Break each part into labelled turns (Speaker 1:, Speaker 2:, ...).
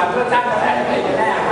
Speaker 1: มาเพื่อสร้างกระแสอไรกันแน่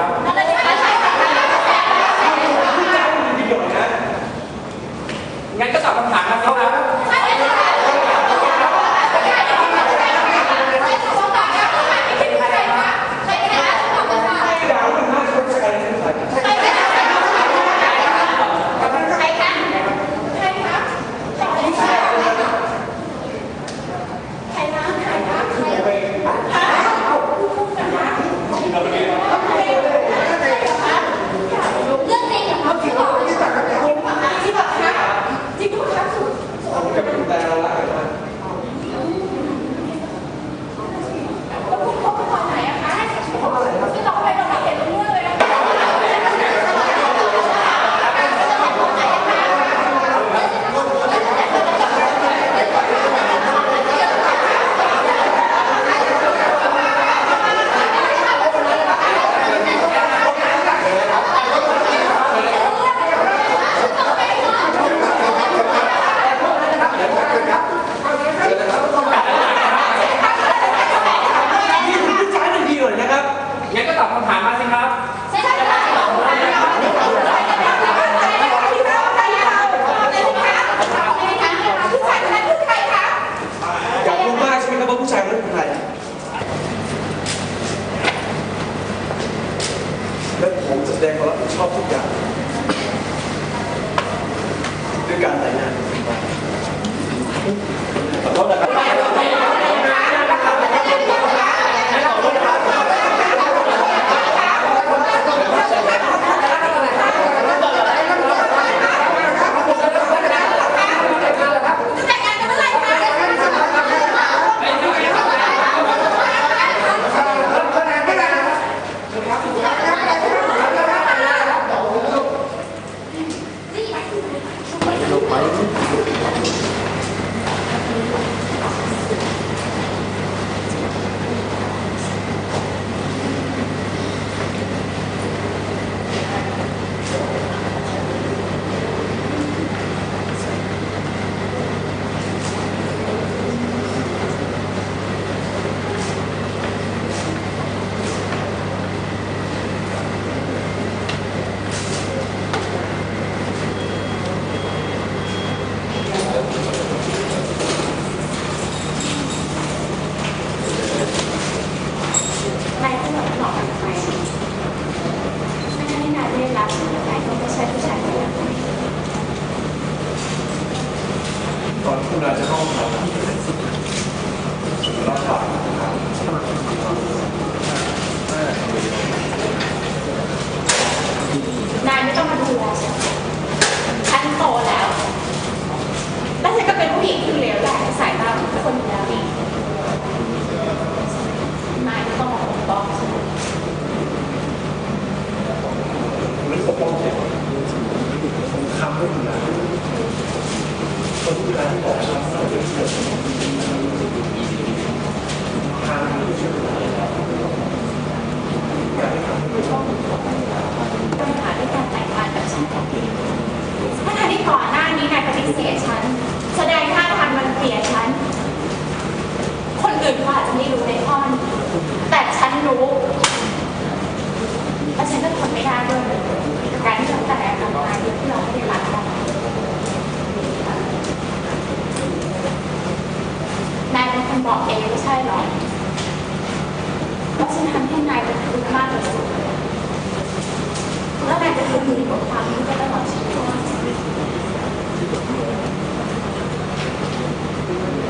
Speaker 1: lighting. ตอนคุณเราจะเข้องเราลำบาก อื่นเขาอาจจะไม่รู้ในข้อมันแต่ฉันรู้แล้วฉันก็ทนไม่ได้ด้วยกับการที่เราแต่ทำงานที่เราไม่ได้รักกันนายเป็นคนบอกเองไม่ใช่หรอว่าฉันทำให้นายเป็นทุกข์มากที่สุดแล้วนายจะทุกข์อยู่กับความทุกข์ไปตลอดชีวิต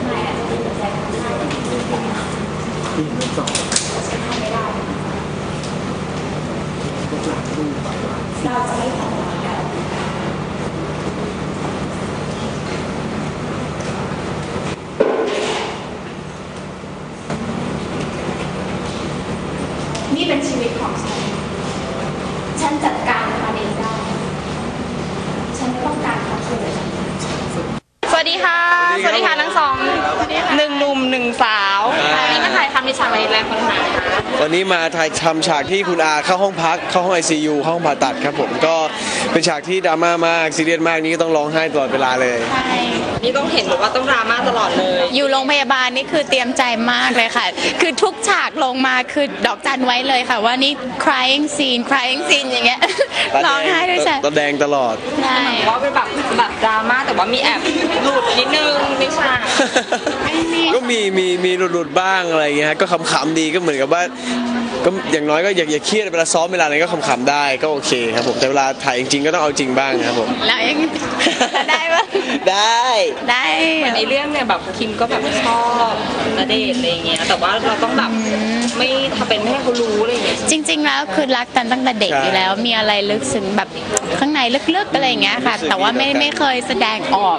Speaker 1: นายอาจจะมีใจทำได้แต่ ฉันทำไม่ได้เราจะไม่ทำงานกันนี่เป็นชีวิตของฉัน ฉันจัดการมันเองได้ ฉันไม่ต้องการความช่วยเหลือ
Speaker 2: สวัสดีค่ะ สวัสดีค่ะทั้งสองหนึ่งหนุ่มหนึ่งสาววันนี้ มาถ่ายทำในฉากอะไรแรงคนหา
Speaker 3: วันนี้มาถ่ายทำฉากที่คุณอาเข้าห้องพักเข้าห้อง ICU เข้าห้องผ่าตัดครับผมก็ เป็นฉากที่ดราม่ามากซีเรียสมากนี่ก็ต้องร้องไห้ตลอดเวลาเลย
Speaker 4: ใช่
Speaker 2: นี่ต้องเห็นบอกว่าต้องดราม่าตลอดเลย
Speaker 4: อยู่โรงพยาบาลนี่คือเตรียมใจมากเลยค่ะ คือทุกฉากลงมาคือดอกจันไว้เลยค่ะ ว่านี่ crying scene crying scene อย่างเงี้ยร้องไห้ด้วยใช่
Speaker 3: ตาแดงตลอด
Speaker 4: ใช่
Speaker 2: ว่าเป็นแบบแบบดราม่าแต่ว่ามีแอบหลุดนิดนึงในฉาก
Speaker 3: ก็มีมีมีหลุดๆบ้างอะไรเงี้ยฮะก็ขำๆดีก็เหมือนกับว่า ก็อย่างน้อยก็อย่าอย่าเครียดเวลาซ้อมเวลาอะไรก็ขำๆได้ก็โอเคครับผมแต่เวลาถ่ายจริงๆก็ต้องเอาจริงบ้างครับผม
Speaker 4: แล้วยังได้ปะ
Speaker 3: ได้
Speaker 4: ได้
Speaker 2: ในเรื่องเนี่ยแบบคิมก็แบบชอบณเดชน์อะไรอย่างเงี้ยแต่ว่าเราต้องแบบไม่ทำเป็นไม่ให้เขารู้อะไรอย่างเงี้ย
Speaker 4: จริง ๆ แล้วคือรักกันตั้งแต่เด็กอยู่แล้วมีอะไรลึกซึ้งแบบ ข้างในลึกๆอะไรอย่างเงี้ยค่ะ แต่ว่าไม่ไม่เคยแสดงออก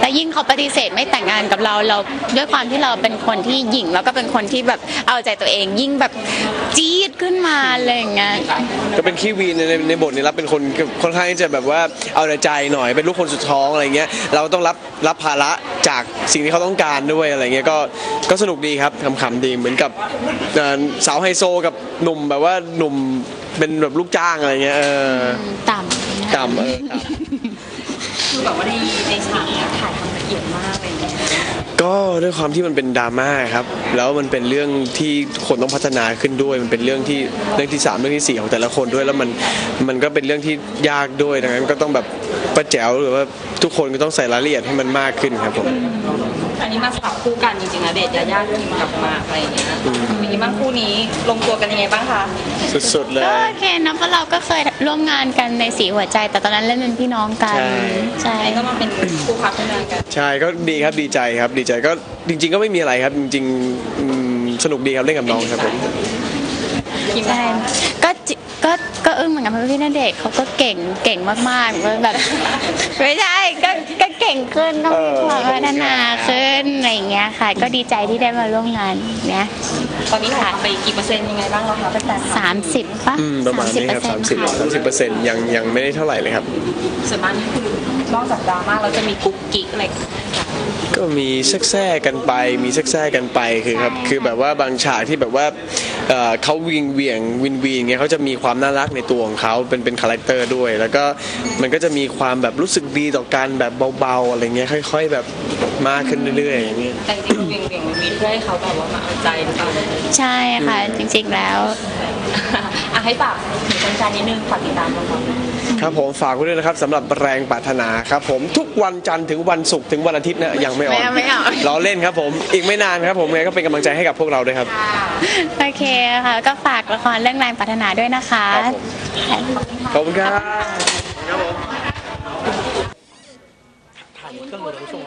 Speaker 4: แต่ยิ่งเขาปฏิเสธไม่แต่งงานกับเราเราด้วยความที่เราเป็นคนที่หยิ่งแล้วก็เป็นคนที่แบบเอาใจตัวเองยิ่งแบบจี๊ดขึ้นมาอะไรอย่างเงี้ย
Speaker 3: ก็เป็นขี้วีนในในในบทนี้รับเป็นคนค่อนข้างที่จะแบบว่าเอาแต่ใจหน่อยเป็นลูกคนสุดท้องอะไรเงี้ยเราต้องรับรับภาระจากสิ่งที่เขาต้องการด้วยอะไรเงี้ยก็ก็สนุกดีครับขำๆดีเหมือนกับเอ่อสาวไฮโซกับหนุ่มแบบว่าหนุ่มเป็นแบบลูกจ้างอะไรเงี้ยเออ
Speaker 4: ต่ำ
Speaker 3: กำเออครับ
Speaker 2: คือแบบว่าในในฉากเนี้ยถ่ายทำละเอียดมากอะไรอย่างเงี้ย
Speaker 3: ก็ด้วยความที่มันเป็นดราม่าครับ แล้วมันเป็นเรื่องที่คนต้องพัฒนาขึ้นด้วย มันเป็นเรื่องที่เรื่องที่สามเรื่องที่สี่ของแต่ละคนด้วย แล้วมันมันก็เป็นเรื่องที่ยากด้วยดังนั้นก็ต้องแบบ ป้าแจ๋วหรือว่าทุกคนก็ต้องใส่รายละเอียดให้มันมากขึ้นครับผม
Speaker 2: อันนี้มาสลับคู่กันจริงๆนะเดชน์ยาย่าคิมกับหมากอะไรอย่างเงี้ยเป็นยังไงบ้างคู่นี้ลงตัวกันยังไงบ้างคะ
Speaker 3: สุดๆ เล
Speaker 4: ก็
Speaker 3: ย
Speaker 4: โอเคนะเพราะเราก็เคยร่วมงานกันในสีหัวใจ แต่ตอนนั้นเล่นเป็นพี่น้องกัน
Speaker 3: ใช่
Speaker 4: ใช่
Speaker 2: อันนี้ก็มาเป็นคู่พักคู่งานกัน
Speaker 3: ใช่ก็ดีครับดีใจครับดีใจก็จริง ๆ ก็ไม่มีอะไรครับจริงๆอืมสนุกดีครับเล่นกับน้องครับผม
Speaker 2: คิม
Speaker 4: ใช่ก็จิ ก็ก็อึ้งเหมือนกันเพราะพี่ณเดชน์เขาก็เก่งเก่งมากๆแบบไม่ใช่ก็ก็เก่งขึ้นก็มีความพัฒนาขึ้นอะไรอย่างเงี้ยค่ะ ก็ดีใจที่ได้มาร่วมงานเนี้ย
Speaker 2: ตอนนี้ถ่ายไปกี่เปอร์เซ็นต์ยังไงบ้างแล้วคะเป็นแต่
Speaker 4: สามสิบป่ะ
Speaker 3: อืมประมาณนี้ครับสามสิบสามสิบเปอร์เซ็นต์ยังยังไม่ได้เท่าไหร่เลยครับ
Speaker 2: ส่วนมากนี่คือนอกจากดราม่าเราจะมีกุ๊กกิ๊กอะไรกัน
Speaker 3: ก็มีแทรกแทรกกันไป มีแทรกแทรกกันไปคือครับ คือแบบว่าบางฉากที่แบบว่า เอ่อเขาวิงเวียงวินวีนเงี้ยเขาจะมีความน่ารักในตัวของเขาเป็นเป็นคาแรคเตอร์ด้วย แล้วก็มันก็จะมีความแบบรู้สึกดีต่อกันแบบเบาๆอะไรเงี้ยค่อย ๆ แบบมากขึ้นเรื่อยๆอย่างเงี้ย
Speaker 2: แต่จริงๆเวียงเวียงๆมีเพื่อให้เขาแบบว่ามาเอาใจหรือเปล่า
Speaker 4: ใช่ค่ะ จริงๆแล้ว
Speaker 2: อะให้ฝากถึงแฟนๆนิดนึงฝากติดตามละคร
Speaker 3: ครับผมฝากไว้ด้วยนะครับสำหรับแรงปรารถนาครับผมทุกวันจันทร์ถึงวันศุกร์ถึงวันอาทิตย์นะยังไม่ออก
Speaker 4: ไม่เอาไม่เอา
Speaker 3: ล้อเล่นครับผมอีกไม่นานครับผมไงก็เป็นกำลังใจให้กับพวกเราด้วยครับ
Speaker 4: โอเคค่ะ ก็ฝากละครเรื่องแรงปรารถนาด้วยนะคะ
Speaker 3: ครับผม ขอบคุณครับ
Speaker 5: ถ่ายเครื่องมือเดี๋ยวกูส่ง